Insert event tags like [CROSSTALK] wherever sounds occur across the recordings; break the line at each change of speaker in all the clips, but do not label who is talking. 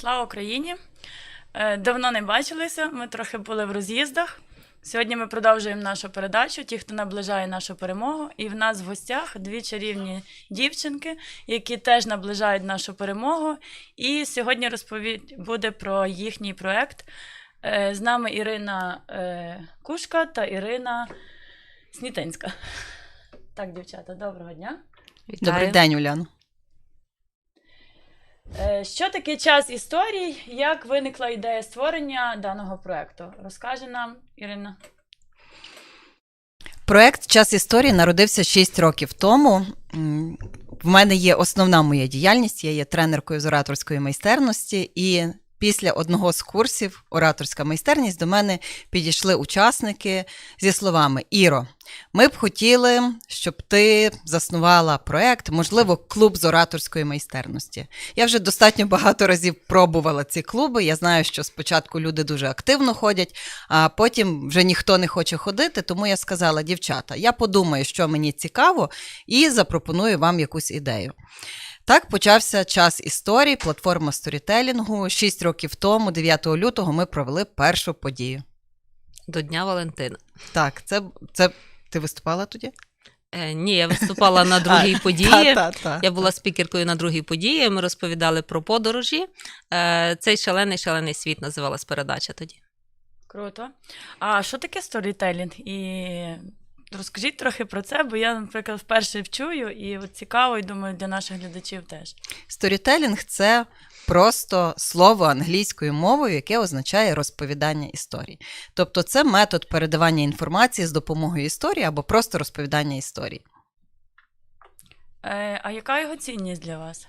Слава Україні! Е, Давно не бачилися, ми трохи були в роз'їздах. Сьогодні ми продовжуємо нашу передачу, ті, хто наближає нашу перемогу. І в нас в гостях дві чарівні дівчинки, які теж наближають нашу перемогу. І сьогодні розповідь буде про їхній проект. Е, З нами Ірина е, Кушка та Ірина Снітинська. Так, дівчата, доброго дня.
Добрий день, Уляно.
Е, Що таке час історій? Як виникла ідея створення даного проекту? Розкаже нам Ірина.
Проект Час історії народився 6 років тому. В мене є основна моя діяльність. Я є тренеркою з ораторської майстерності, і після одного з курсів ораторська майстерність до мене підійшли учасники зі словами: Іро, ми б хотіли, щоб ти заснувала проект, можливо, клуб з ораторської майстерності. Я вже достатньо багато разів пробувала ці клуби. Я знаю, що спочатку люди дуже активно ходять, а потім вже ніхто не хоче ходити. Тому я сказала, дівчата, я подумаю, що мені цікаво, і запропоную вам якусь ідею. Так почався час історії, платформа сторітелінгу. Шість років тому, 9 лютого, ми провели першу подію.
До Дня Валентина.
Так, це, це ти виступала тоді?
Е, ні, я виступала на [LAUGHS] другій події.
Та, та, та.
Я була спікеркою на другій події. Ми розповідали про подорожі. Е, Цей шалений шалений світ називалась передача тоді.
Круто. А що таке сторітелінг? І розкажіть трохи про це, бо я, наприклад, вперше вчую, і от цікаво, і думаю, для наших глядачів теж.
Сторітелінг це просто слово англійською мовою, яке означає розповідання історій. Тобто, це метод передавання інформації з допомогою історії або просто розповідання історії.
Е, а яка його цінність для вас?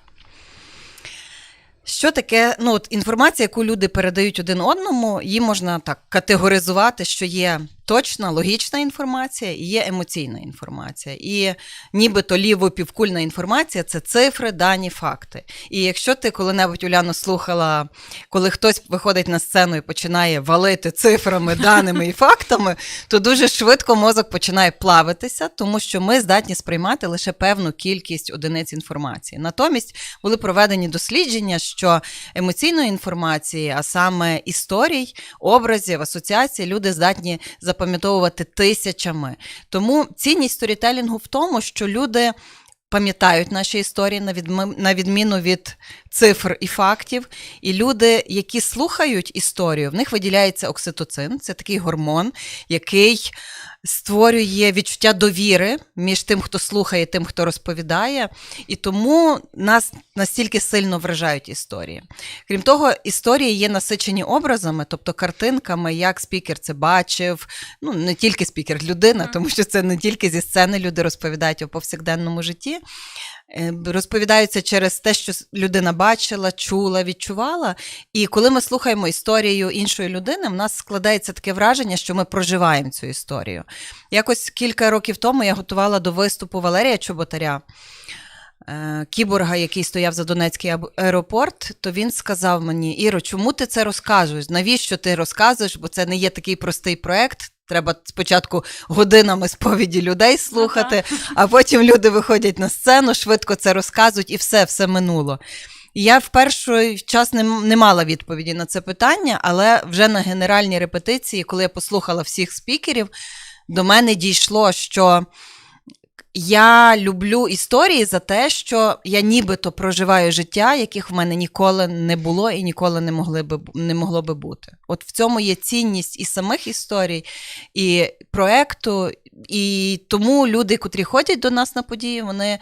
Що таке ну, от інформація, яку люди передають один одному, її можна так категоризувати, що є точна, логічна інформація і є емоційна інформація. І нібито ліво-півкульна інформація це цифри, дані, факти. І якщо ти коли-небудь Уляно слухала, коли хтось виходить на сцену і починає валити цифрами, даними і фактами, то дуже швидко мозок починає плавитися, тому що ми здатні сприймати лише певну кількість одиниць інформації. Натомість були проведені дослідження, що емоційної інформації, а саме історій, образів, асоціацій, люди здатні запам'ятовувати тисячами. Тому цінність сторітелінгу в тому, що люди. Пам'ятають наші історії на відміну від цифр і фактів. І люди, які слухають історію, в них виділяється окситоцин, це такий гормон, який створює відчуття довіри між тим, хто слухає, і тим, хто розповідає. І тому нас настільки сильно вражають історії. Крім того, історії є насичені образами, тобто картинками, як спікер це бачив. Ну, не тільки спікер, людина, тому що це не тільки зі сцени люди розповідають у повсякденному житті. Е, Розповідаються через те, що людина бачила, чула, відчувала. І коли ми слухаємо історію іншої людини, в нас складається таке враження, що ми проживаємо цю історію. Якось кілька років тому я готувала до виступу Валерія Чоботаря. е, Кіборга, який стояв за Донецький аеропорт, то він сказав мені: Іро, чому ти це розказуєш? Навіщо ти розказуєш? Бо це не є такий простий проект. Треба спочатку годинами сповіді людей слухати, а потім люди виходять на сцену, швидко це розказують, і все, все минуло. Я в перший час не, не мала відповіді на це питання, але вже на генеральній репетиції, коли я послухала всіх спікерів, до мене дійшло, що я люблю історії за те, що я нібито проживаю життя, яких в мене ніколи не було і ніколи не, могли би, не могло би бути. От в цьому є цінність і самих історій, і проекту, і тому люди, котрі ходять до нас на події, вони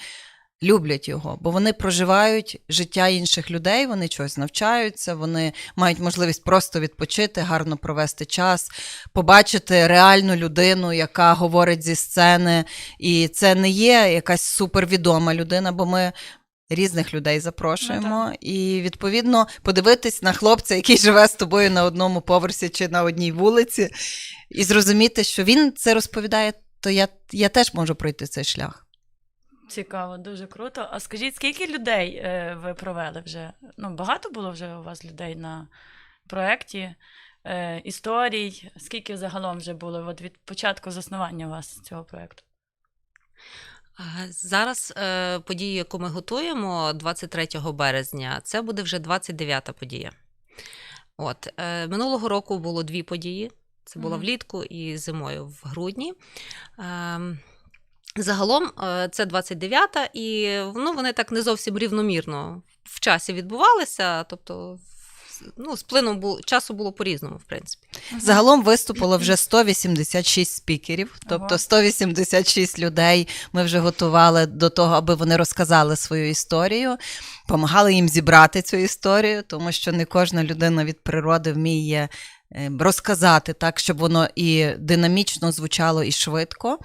люблять його, бо вони проживають життя інших людей, вони чогось навчаються, вони мають можливість просто відпочити, гарно провести час, побачити реальну людину, яка говорить зі сцени. І це не є якась супервідома людина, бо ми. Різних людей запрошуємо, і відповідно подивитись на хлопця, який живе з тобою на одному поверсі чи на одній вулиці, і зрозуміти, що він це розповідає, то я, я теж можу пройти цей шлях.
Цікаво, дуже круто. А скажіть, скільки людей е, ви провели вже? Ну, багато було вже у вас людей на проєкті е, історій? Скільки загалом вже було от від початку заснування у вас цього проєкту?
Е, Зараз е, подію, яку ми готуємо 23 березня, це буде вже 29-та подія. От, е, минулого року було дві події. Це було
Мгм.
влітку і зимою в грудні. Ем, Загалом е, це 29-та, і ну, вони так не зовсім рівномірно в часі відбувалися. Тобто, ну, з плином бу- часу було по-різному, в принципі.
Загалом виступило вже 186 спікерів, тобто
Ого.
186 людей. Ми вже готували до того, аби вони розказали свою історію, допомагали їм зібрати цю історію, тому що не кожна людина від природи вміє е, розказати так, щоб воно і динамічно звучало, і швидко.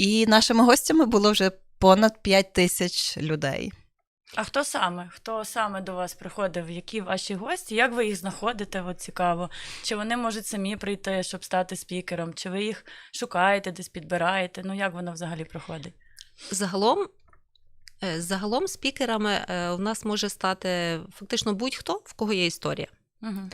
І нашими гостями було вже понад 5 тисяч людей.
А хто саме? Хто саме до вас приходив? Які ваші гості? Як ви їх знаходите? От цікаво. Чи вони можуть самі прийти, щоб стати спікером? Чи ви їх шукаєте, десь підбираєте? Ну як воно взагалі проходить?
Загалом, е, загалом спікерами е, у нас може стати фактично будь-хто, в кого є історія.
Угу.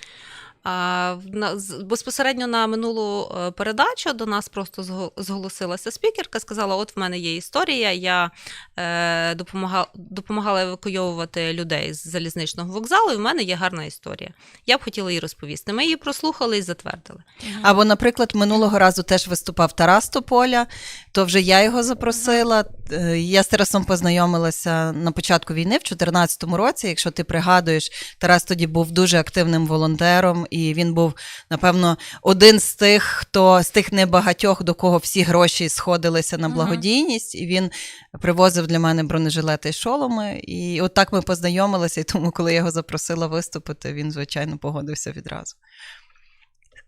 А в на- з- безпосередньо на минулу е, передачу до нас просто зго- зголосилася спікерка, сказала: От в мене є історія, я е, допомагала, допомагала евакуйовувати людей з залізничного вокзалу, і в мене є гарна історія. Я б хотіла її розповісти. Ми її прослухали і затвердили.
Або, наприклад, минулого разу теж виступав Тарас Тополя, то вже я його запросила. Е, Я з Тарасом познайомилася на початку війни в 2014 році. Якщо ти пригадуєш, Тарас тоді був дуже активним волонтером, і він був, напевно, один з тих, хто з тих небагатьох, до кого всі гроші сходилися на благодійність, і він привозив для мене бронежилети і шоломи. І от так ми познайомилися, і тому, коли я його запросила виступити, він, звичайно, погодився відразу.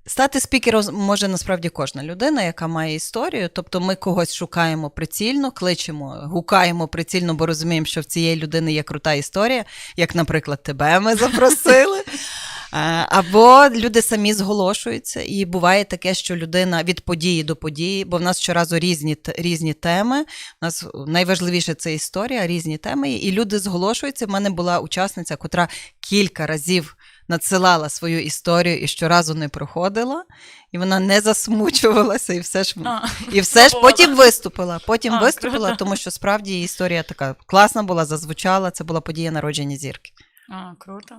Стати спікером може насправді кожна людина, яка має історію. Тобто ми когось шукаємо прицільно, кличемо, гукаємо прицільно, бо розуміємо, що в цієї людини є крута історія, як, наприклад, тебе ми запросили. [LAUGHS] Е, Або люди самі зголошуються, і буває таке, що людина від події до події, бо в нас щоразу різні, різні теми. У нас найважливіше це історія, різні теми. І люди зголошуються. В мене була учасниця, котра кілька разів надсилала свою історію і щоразу не проходила, і вона не засмучувалася, і все ж
А,
і все ж потім виступила. Потім
А,
виступила,
круто.
тому що справді її історія така класна була, зазвучала. Це була подія народження зірки.
а, круто.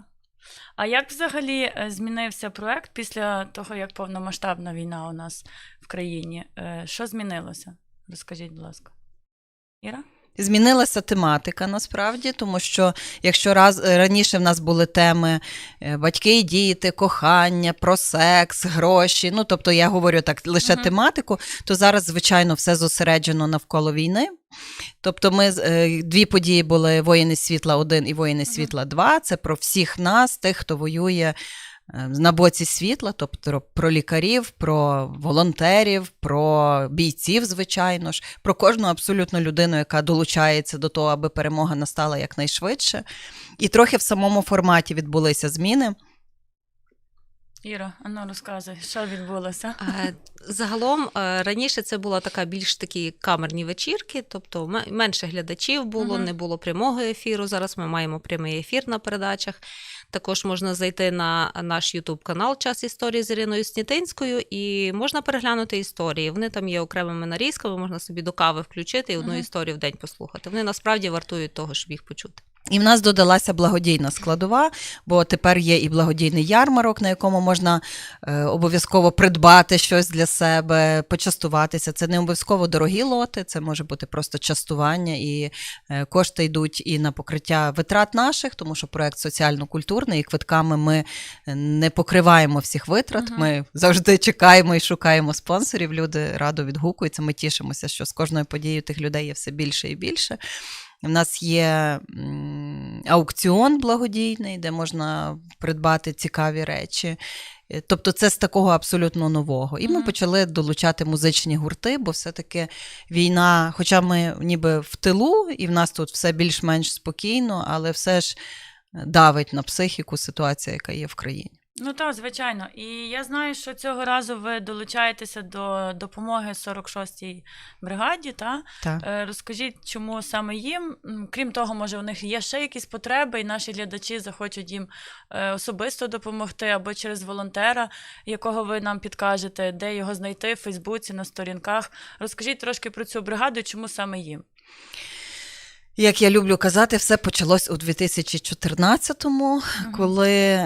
А як взагалі е, змінився проект після того, як повномасштабна війна у нас в країні? Е, Що змінилося? Розкажіть, будь ласка. Іра?
Змінилася тематика насправді, тому що якщо раз е, раніше в нас були теми е, батьки і діти, кохання, про секс, гроші. Ну тобто я говорю так лише
Мгм.
тематику, то зараз, звичайно, все зосереджено навколо війни. Тобто, ми е, дві події були Воїни світла 1 і Воїни світла 2. Це про всіх нас, тих, хто воює. Е, На боці світла, тобто про лікарів, про волонтерів, про бійців, звичайно ж, про кожну абсолютно людину, яка долучається до того, аби перемога настала якнайшвидше. І трохи в самому форматі відбулися зміни.
Іра, а ну розказуй, що відбулося?
Е, Загалом е, раніше це була така більш такі камерні вечірки, тобто ме- менше глядачів було,
Мгм.
не було прямого ефіру. Зараз ми маємо прямий ефір на передачах. Також можна зайти на наш Ютуб канал Час історії з Іриною Снітинською і можна переглянути історії. Вони там є окремими нарізками, можна собі до кави включити і одну
Мгм.
історію в день послухати. Вони насправді вартують того, щоб їх почути.
І в нас додалася благодійна складова, бо тепер є і благодійний ярмарок, на якому можна е, обов'язково придбати щось для себе, почастуватися. Це не обов'язково дорогі лоти, це може бути просто частування, і е, кошти йдуть і на покриття витрат наших, тому що проект соціально-культурний, і квитками ми не покриваємо всіх витрат.
Мгм.
Ми завжди чекаємо і шукаємо спонсорів. Люди радо відгукуються. Ми тішимося, що з кожною подією тих людей є все більше і більше. У нас є аукціон благодійний, де можна придбати цікаві речі. Е, Тобто це з такого абсолютно нового. І ми
Мгм.
почали долучати музичні гурти, бо все-таки війна, хоча ми ніби в тилу, і в нас тут все більш-менш спокійно, але все ж давить на психіку ситуація, яка є в країні.
Ну так, звичайно. І я знаю, що цього разу ви долучаєтеся до допомоги 46-й бригаді. Та?
Так.
Е, Розкажіть, чому саме їм? Крім того, може, у них є ще якісь потреби, і наші глядачі захочуть їм е, особисто допомогти або через волонтера, якого ви нам підкажете, де його знайти в Фейсбуці, на сторінках. Розкажіть трошки про цю бригаду, чому саме їм.
Як я люблю казати, все почалось у 2014-му, коли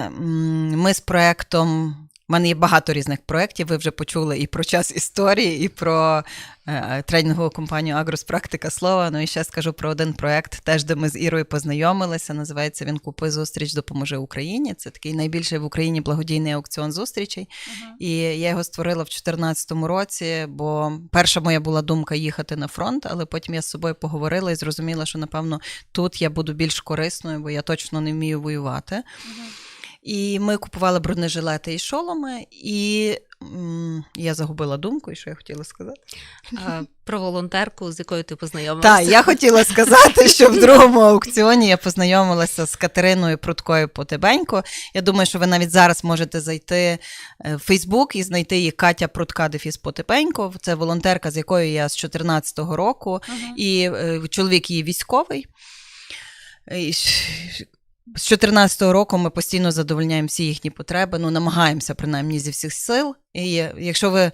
ми з проектом. У мене є багато різних проєктів. Ви вже почули і про час історії, і про е, тренінгову компанію Агрос Практика слова. Ну і ще скажу про один проєкт, теж де ми з Ірою познайомилися. Називається він Купи зустріч допоможе Україні. Це такий найбільший в Україні благодійний аукціон зустрічей.
Мгм.
І я його створила в 2014 році, бо перша моя була думка їхати на фронт, але потім я з собою поговорила і зрозуміла, що напевно тут я буду більш корисною, бо я точно не вмію воювати.
Мгм.
І ми купували бронежилети і шоломи, і м, я загубила думку, і що я хотіла сказати.
Е, Про волонтерку, з якою ти познайомилася.
Так, я хотіла сказати, що в другому аукціоні я познайомилася з Катериною Пруткою Потебенько. Я думаю, що ви навіть зараз можете зайти е, в Фейсбук і знайти її Катя Прутка Дефіс Потепенько. Це волонтерка, з якою я з 2014 року,
Мгм.
і е, чоловік її військовий. І з 2014 року ми постійно задовольняємо всі їхні потреби, ну намагаємося принаймні зі всіх сил. І якщо ви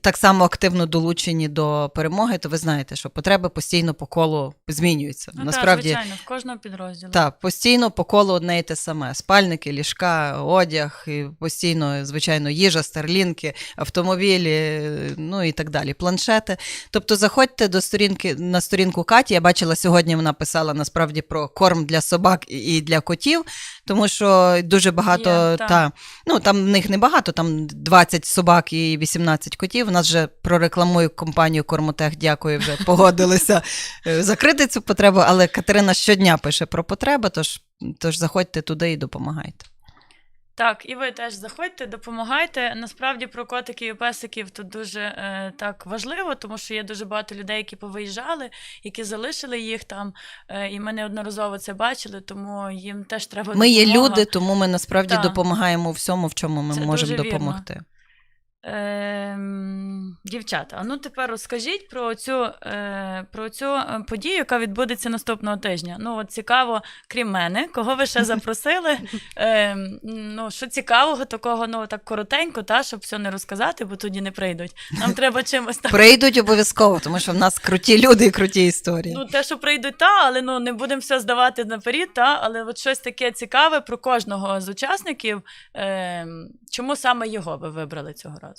так само активно долучені до перемоги, то ви знаєте, що потреби постійно по колу змінюються.
Ну,
Насправді,
так, звичайно, в кожному підрозділі.
так, постійно по колу одне і те саме: спальники, ліжка, одяг, і постійно, звичайно, їжа, старлінки, автомобілі, ну і так далі, планшети. Тобто, заходьте до сторінки на сторінку Каті. Я бачила сьогодні, вона писала насправді про корм для собак і- для котів, тому що дуже багато
Є, так.
та, ну там в них не багато, там 20 собак і 18 котів. У нас вже прорекламую компанію Кормотех. Дякую, вже погодилися е, закрити цю потребу. Але Катерина щодня пише про потреби, тож, тож заходьте туди і допомагайте.
Так, і ви теж заходьте, допомагайте. Насправді про котиків і песиків тут дуже е, так важливо, тому що є дуже багато людей, які повиїжджали, які залишили їх там. Е, і ми неодноразово це бачили, тому їм теж треба
Ми є люди, тому ми насправді
Так.
допомагаємо всьому, в чому ми
Це
можемо
дуже вірно. Ем, дівчата, а ну тепер розкажіть про цю, е, про цю е, подію, яка відбудеться наступного тижня. Ну, от цікаво, крім мене, кого ви ще запросили? Ем, ну, що цікавого, такого, ну так коротенько, та, щоб все не розказати, бо тоді не прийдуть. Нам [LAUGHS] треба чимось так.
Прийдуть обов'язково, тому що в нас круті люди і круті історії.
Ну, те, що прийдуть, та, але ну не будемо все здавати наперед, та, але от щось таке цікаве про кожного з учасників. Ем, чому саме його ви вибрали цього разу?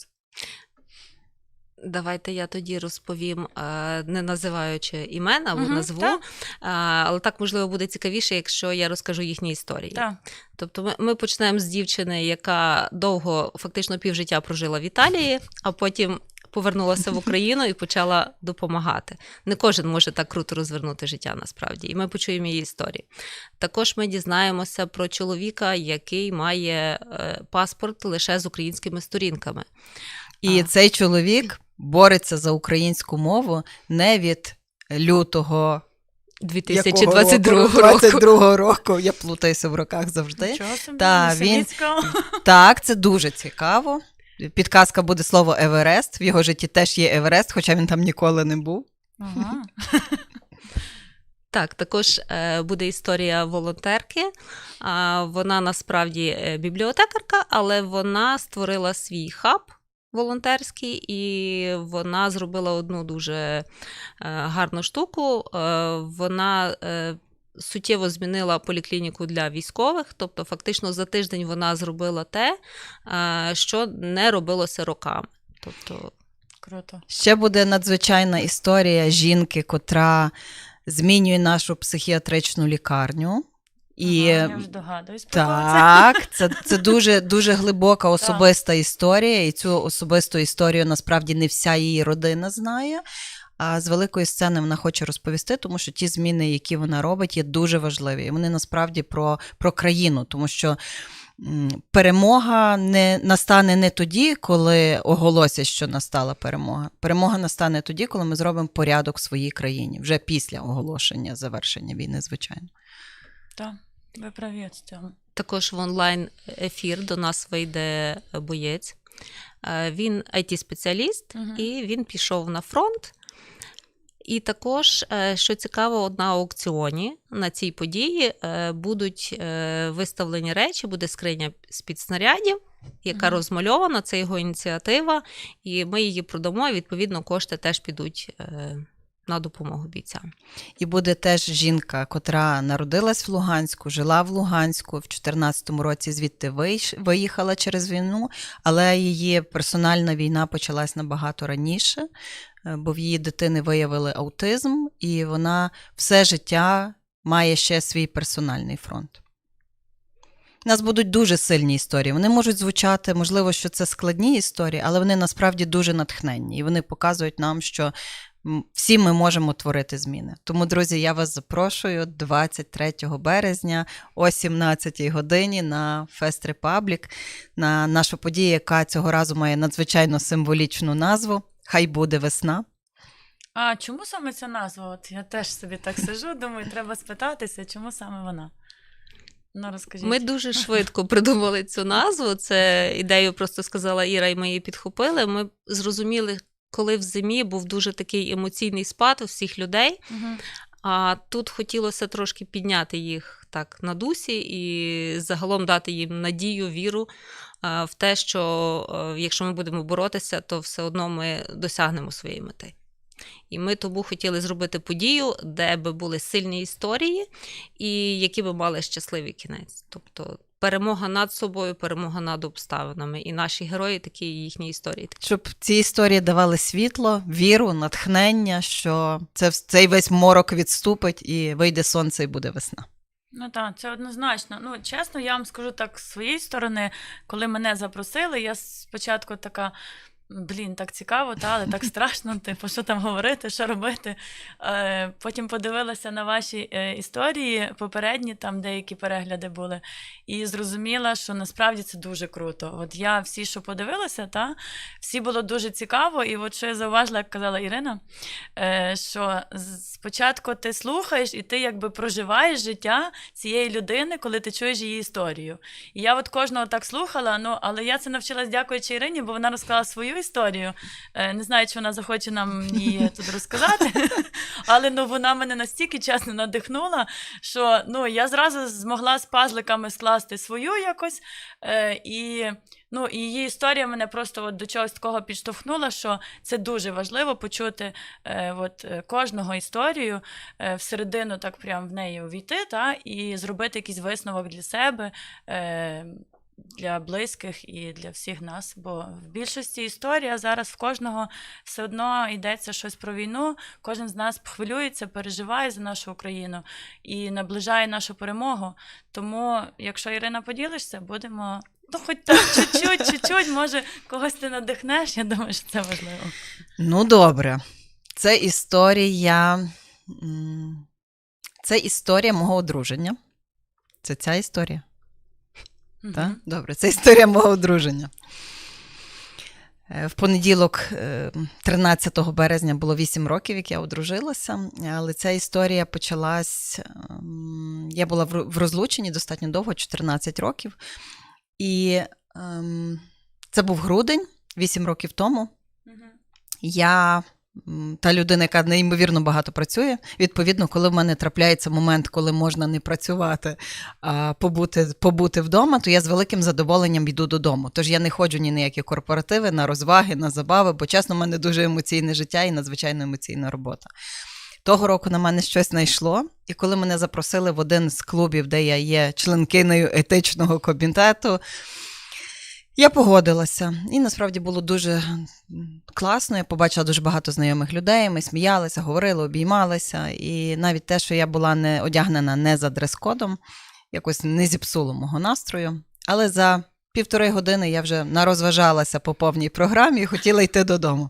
Давайте я тоді розповім, е, не називаючи імена або
Мгм,
назву,
так.
Е, але так можливо буде цікавіше, якщо я розкажу їхні історії.
Так.
Тобто, ми, ми почнемо з дівчини, яка довго, фактично півжиття прожила в Італії, а потім повернулася в Україну і почала допомагати. Не кожен може так круто розвернути життя насправді, і ми почуємо її історії. Також ми дізнаємося про чоловіка, який має е, паспорт лише з українськими сторінками.
І
А.
цей чоловік бореться за українську мову не від лютого
2022
якого
року.
22 року. Я плутаюся в роках завжди. Та, він- Так, це дуже цікаво. Підказка буде слово Еверест. В його житті теж є Еверест, хоча він там ніколи не був.
Ага.
Так, також е, буде історія волонтерки. А, вона насправді е, бібліотекарка, але вона створила свій хаб волонтерський, і вона зробила одну дуже е, гарну штуку. Е, вона е, суттєво змінила поліклініку для військових, тобто, фактично, за тиждень вона зробила те, що не робилося роками. Тобто,
Круто.
Ще буде надзвичайна історія жінки, котра змінює нашу психіатричну лікарню. І
ага, я вже догадуюсь про.
Так, це, [LAUGHS] це дуже, дуже глибока особиста історія, і цю особисту історію насправді не вся її родина знає. А з великої сцени вона хоче розповісти, тому що ті зміни, які вона робить, є дуже важливі. І вони насправді про, про країну, тому що перемога не настане не тоді, коли оголосять, що настала перемога. Перемога настане тоді, коли ми зробимо порядок в своїй країні, вже після оголошення завершення війни, звичайно.
Так, ви праві в цьому.
Також в онлайн ефір до нас вийде боєць. Е, Він IT-спеціаліст
Мгм.
і він пішов на фронт. І також, е, що цікаво, на аукціоні на цій події е, будуть е, виставлені речі, буде скриня з-під снарядів, яка
Мгм.
розмальована, це його ініціатива, і ми її продамо, і відповідно кошти теж підуть е, на допомогу бійцям.
І буде теж жінка, котра народилась в Луганську, жила в Луганську в 2014 році, звідти виїхала через війну, але її персональна війна почалась набагато раніше, е, бо в її дитини виявили аутизм, і вона все життя має ще свій персональний фронт. У нас будуть дуже сильні історії. Вони можуть звучати, можливо, що це складні історії, але вони насправді дуже натхненні. І вони показують нам, що всі ми можемо творити зміни. Тому, друзі, я вас запрошую 23 березня о 17 годині на Фест Republic, на нашу подію, яка цього разу має надзвичайно символічну назву. Хай буде весна.
А чому саме ця назва? От я теж собі так сижу, думаю, треба спитатися, чому саме вона? Ну, розкажіть.
Ми дуже швидко придумали цю назву. Це ідею просто сказала Іра, і ми її підхопили. Ми зрозуміли, коли в зимі був дуже такий емоційний спад у всіх людей.
Мгм.
А тут хотілося трошки підняти їх так на дусі і загалом дати їм надію, віру в те, що е, якщо ми будемо боротися, то все одно ми досягнемо своєї мети. І ми тому хотіли зробити подію, де би були сильні історії, і які би мали щасливий кінець. Тобто перемога над собою, перемога над обставинами. І наші герої такі їхні історії.
Щоб ці історії давали світло, віру, натхнення, що це, цей весь морок відступить і вийде сонце і буде весна.
Ну так, це однозначно. Ну, чесно, я вам скажу так з своєї сторони, коли мене запросили, я спочатку така. Блін, так цікаво, та, але так страшно, [LAUGHS] типу, що там говорити, що робити. Е, потім подивилася на ваші е, історії, попередні, там деякі перегляди були, і зрозуміла, що насправді це дуже круто. От я всі, що подивилася, та, всі було дуже цікаво. І от що я зауважила, як казала Ірина, е, що спочатку ти слухаєш і ти якби проживаєш життя цієї людини, коли ти чуєш її історію. І я от кожного так слухала, ну але я це навчилась дякуючи Ірині, бо вона розказала свою історію. Е, Не знаю, чи вона захоче нам її тут розказати, [LAUGHS] але ну вона мене настільки чесно надихнула, що ну я зразу змогла з пазликами скласти свою якось. Е, І ну її історія мене просто от до чогось такого підштовхнула, що це дуже важливо почути е, от, кожного історію всередину, так прям в неї увійти, та, і зробити якийсь висновок для себе. Для близьких і для всіх нас, бо в більшості історія зараз в кожного все одно йдеться щось про війну. Кожен з нас хвилюється, переживає за нашу Україну і наближає нашу перемогу. Тому, якщо Ірина поділишся, будемо. Ну, хоч так, [LAUGHS] чуть-чуть, чуть-чуть, може, когось ти надихнеш. Я думаю, що це важливо.
Ну, добре. Це історія. Це історія мого одруження. Це ця історія. Так? Добре, це історія мого одруження. Е, В понеділок, е, 13 березня, було 8 років, як я одружилася, але ця історія почалась. ем, Я була в розлученні достатньо довго, 14 років. І ем, це був грудень, 8 років тому. Я та людина, яка неймовірно багато працює. Відповідно, коли в мене трапляється момент, коли можна не працювати, а побути, побути вдома, то я з великим задоволенням йду додому. Тож я не ходжу ні на які корпоративи, на розваги, на забави, бо чесно, в мене дуже емоційне життя і надзвичайно емоційна робота. Того року на мене щось знайшло, і коли мене запросили в один з клубів, де я є членкинею етичного комітету, я погодилася, і насправді було дуже класно. Я побачила дуже багато знайомих людей. Ми сміялися, говорили, обіймалися. І навіть те, що я була не одягнена не за дрес-кодом, якось не зіпсуло мого настрою. Але за півтори години я вже нарозважалася по повній програмі і хотіла йти додому.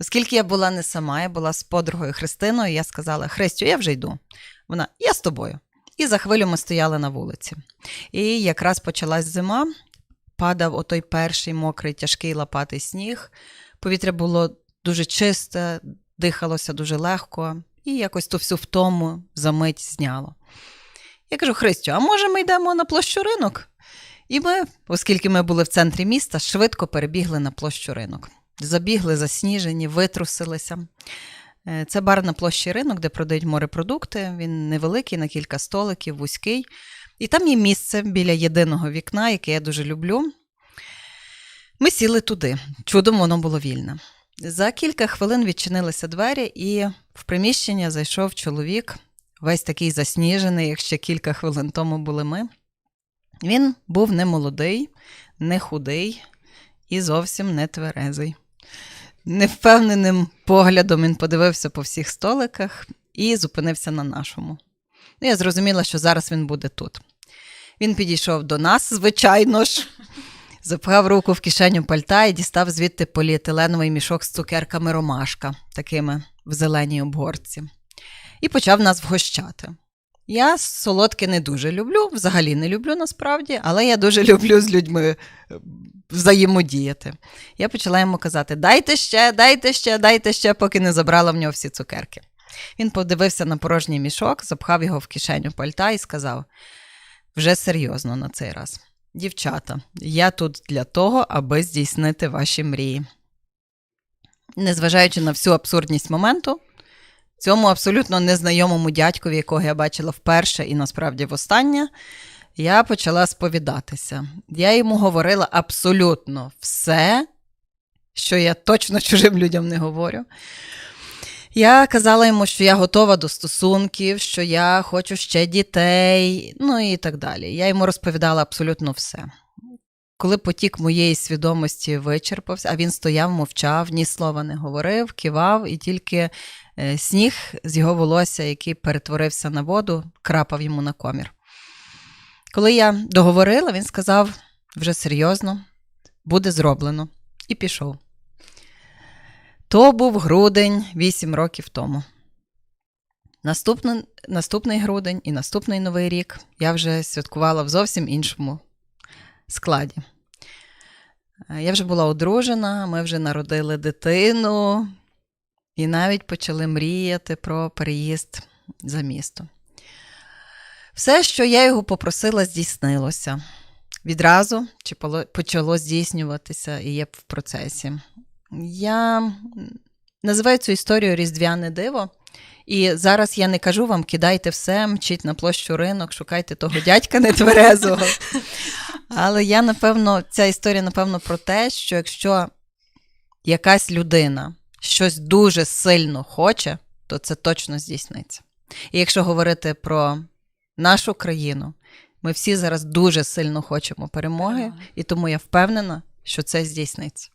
Оскільки я була не сама, я була з подругою Христиною, я сказала: Христю, я вже йду. Вона, я з тобою. І за хвилю ми стояли на вулиці. І якраз почалась зима, падав отой перший мокрий, тяжкий лопатий сніг. Повітря було дуже чисте, дихалося дуже легко, і якось ту всю втому за мить зняло. Я кажу: Христю, а може ми йдемо на площу ринок? І ми, оскільки ми були в центрі міста, швидко перебігли на площу ринок. Забігли засніжені, витрусилися. Е, Це бар на площі ринок, де продають морепродукти. Він невеликий, на кілька столиків, вузький. І там є місце біля єдиного вікна, яке я дуже люблю. Ми сіли туди. Чудом воно було вільне. За кілька хвилин відчинилися двері, і в приміщення зайшов чоловік, весь такий засніжений, як ще кілька хвилин тому були ми. Він був не молодий, не худий і зовсім не тверезий. Невпевненим поглядом він подивився по всіх столиках і зупинився на нашому. Ну, я зрозуміла, що зараз він буде тут. Він підійшов до нас, звичайно ж, [LAUGHS] запхав руку в кишеню пальта і дістав звідти поліетиленовий мішок з цукерками ромашка, такими в зеленій обгорці, і почав нас вгощати. Я солодке не дуже люблю, взагалі не люблю насправді, але я дуже [LAUGHS] люблю з людьми е, взаємодіяти. Я почала йому казати: дайте ще, дайте ще, дайте ще, поки не забрала в нього всі цукерки. Він подивився на порожній мішок, запхав його в кишеню пальта і сказав: вже серйозно на цей раз. Дівчата, я тут для того, аби здійснити ваші мрії. Незважаючи на всю абсурдність моменту, цьому абсолютно незнайомому дядькові, якого я бачила вперше і насправді востаннє, я почала сповідатися. Я йому говорила абсолютно все, що я точно [LAUGHS] чужим людям не говорю. Я казала йому, що я готова до стосунків, що я хочу ще дітей, ну і так далі. Я йому розповідала абсолютно все. Коли потік моєї свідомості вичерпався, а він стояв, мовчав, ні слова не говорив, кивав, і тільки е, сніг з його волосся, який перетворився на воду, крапав йому на комір. Коли я договорила, він сказав вже серйозно, буде зроблено, і пішов. То був грудень 8 років тому. Наступний, наступний грудень і наступний новий рік я вже святкувала в зовсім іншому складі. Е, Я вже була одружена, ми вже народили дитину і навіть почали мріяти про переїзд за місто. Все, що я його попросила, здійснилося. Відразу чи почало здійснюватися і є в процесі. Я називаю цю історію Різдвяне диво. І зараз я не кажу вам, кидайте все, мчіть на площу ринок, шукайте того дядька нетверезого. Але я, напевно, ця історія, напевно, про те, що якщо якась людина щось дуже сильно хоче, то це точно здійсниться. І якщо говорити про нашу країну, ми всі зараз дуже сильно хочемо перемоги, і тому я впевнена, що це здійсниться.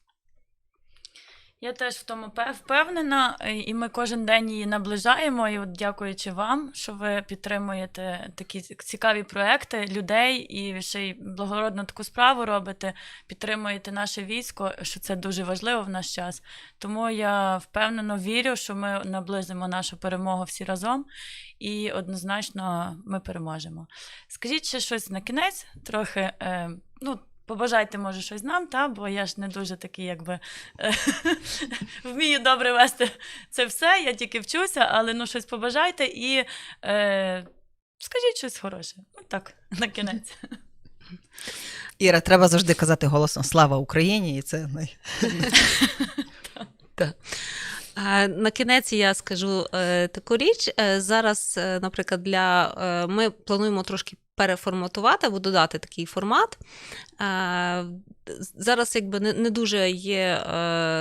Я теж в тому пев- впевнена, е, і ми кожен день її наближаємо. І от дякуючи вам, що ви підтримуєте такі цікаві проекти людей і ще й благородну таку справу робите, підтримуєте наше військо, що це дуже важливо в наш час. Тому я впевнено вірю, що ми наблизимо нашу перемогу всі разом, і однозначно ми переможемо. Скажіть ще щось на кінець, трохи. Е, ну, Побажайте, може, щось нам, та? бо я ж не дуже такий, якби е, [LAUGHS] вмію добре вести це все, я тільки вчуся, але ну щось побажайте і е, скажіть щось хороше. Ну так, [LAUGHS] на кінець.
Іра, треба завжди казати голосно Слава Україні! І це [LAUGHS]
На кінець я скажу е, таку річ. Е, Зараз, е, наприклад, для ми плануємо трошки переформатувати або додати такий формат. Зараз якби не, дуже є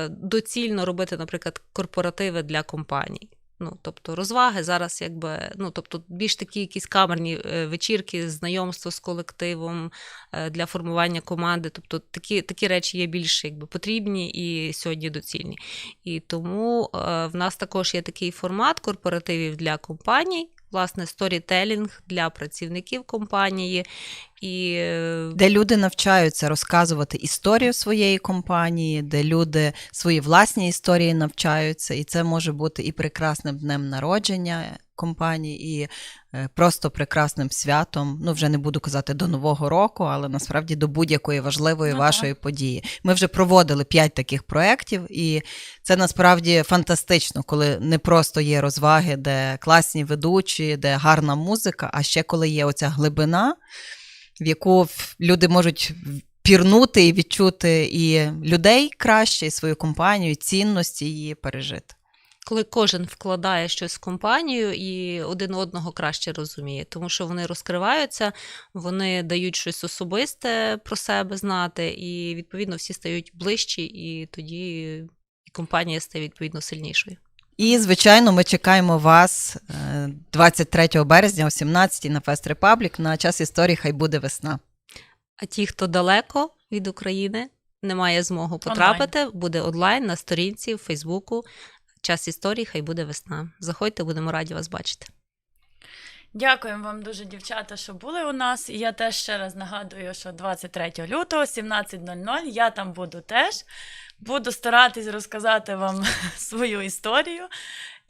доцільно робити, наприклад, корпоративи для компаній. Ну, тобто розваги зараз, якби, ну, тобто більш такі якісь камерні е, вечірки, знайомство з колективом е, для формування команди. Тобто такі, такі речі є більш якби, потрібні і сьогодні доцільні. І тому е, в нас також є такий формат корпоративів для компаній, власне, сторітелінг для працівників компанії. І е,
де люди навчаються розказувати історію своєї компанії, де люди свої власні історії навчаються, і це може бути і прекрасним днем народження компанії, і е, просто прекрасним святом. Ну, вже не буду казати до Нового року, але насправді до будь-якої важливої
Ну,
вашої події. Ми вже проводили п'ять таких проєктів, і це насправді фантастично, коли не просто є розваги, де класні ведучі, де гарна музика, а ще коли є оця глибина в яку люди можуть пірнути і відчути і людей краще, і свою компанію, і цінності її пережити.
Коли кожен вкладає щось в компанію і один одного краще розуміє, тому що вони розкриваються, вони дають щось особисте про себе знати, і відповідно всі стають ближчі, і тоді і компанія стає відповідно сильнішою.
І, звичайно, ми чекаємо вас е, 23 березня о 17 на Фест Репаблік. На час історії хай буде весна.
А ті, хто далеко від України, не має змогу потрапити, буде онлайн на сторінці в Фейсбуку. Час історії, хай буде весна. Заходьте, будемо раді вас бачити.
Дякуємо вам дуже, дівчата, що були у нас. І я теж ще раз нагадую, що 23 лютого, 17.00, я там буду теж. Буду старатись розказати вам [LAUGHS] свою історію.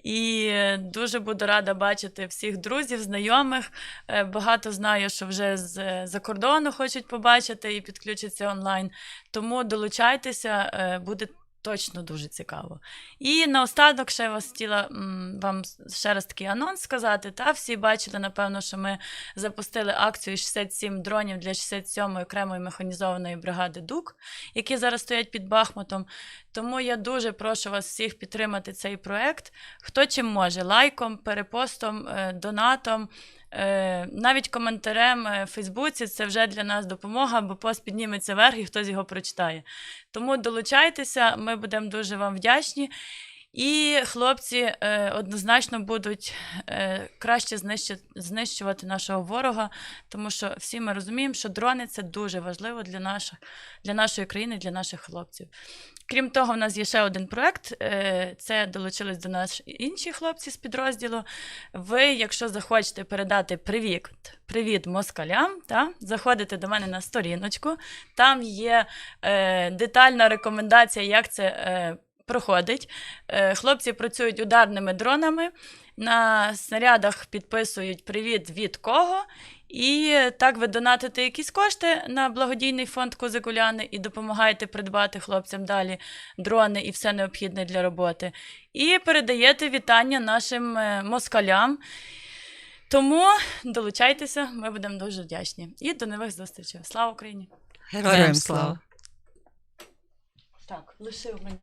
І е, дуже буду рада бачити всіх друзів, знайомих. Е, Багато знаю, що вже з-за кордону хочуть побачити і підключаться онлайн. Тому долучайтеся, е, буде точно дуже цікаво. І наостанок ще вас хотіла вам ще раз такий анонс сказати. Та всі бачили, напевно, що ми запустили акцію 67 дронів для 67-ї окремої механізованої бригади ДУК, які зараз стоять під Бахмутом. Тому я дуже прошу вас всіх підтримати цей проект. Хто чим може, лайком, перепостом, е, донатом. Е, Навіть коментарем е, в Фейсбуці це вже для нас допомога, бо пост підніметься вверх і хтось його прочитає. Тому долучайтеся, ми будемо дуже вам вдячні. І хлопці е, однозначно будуть е, краще знищи- знищувати нашого ворога, тому що всі ми розуміємо, що дрони це дуже важливо для, наших, для нашої країни, для наших хлопців. Крім того, в нас є ще один проект. е, Це долучились до нас інші хлопці з підрозділу. Ви, якщо захочете передати привіт, привіт москалям, та, заходите до мене на сторіночку. Там є е, детальна рекомендація, як це е, проходить. Е, хлопці працюють ударними дронами. На снарядах підписують привіт від кого. І так ви донатите якісь кошти на благодійний фонд Козикуляни і допомагаєте придбати хлопцям далі дрони і все необхідне для роботи. І передаєте вітання нашим е, москалям. Тому долучайтеся, ми будемо дуже вдячні. І до нових зустрічей. Слава Україні!
Героям слава!
Так, лишив мені.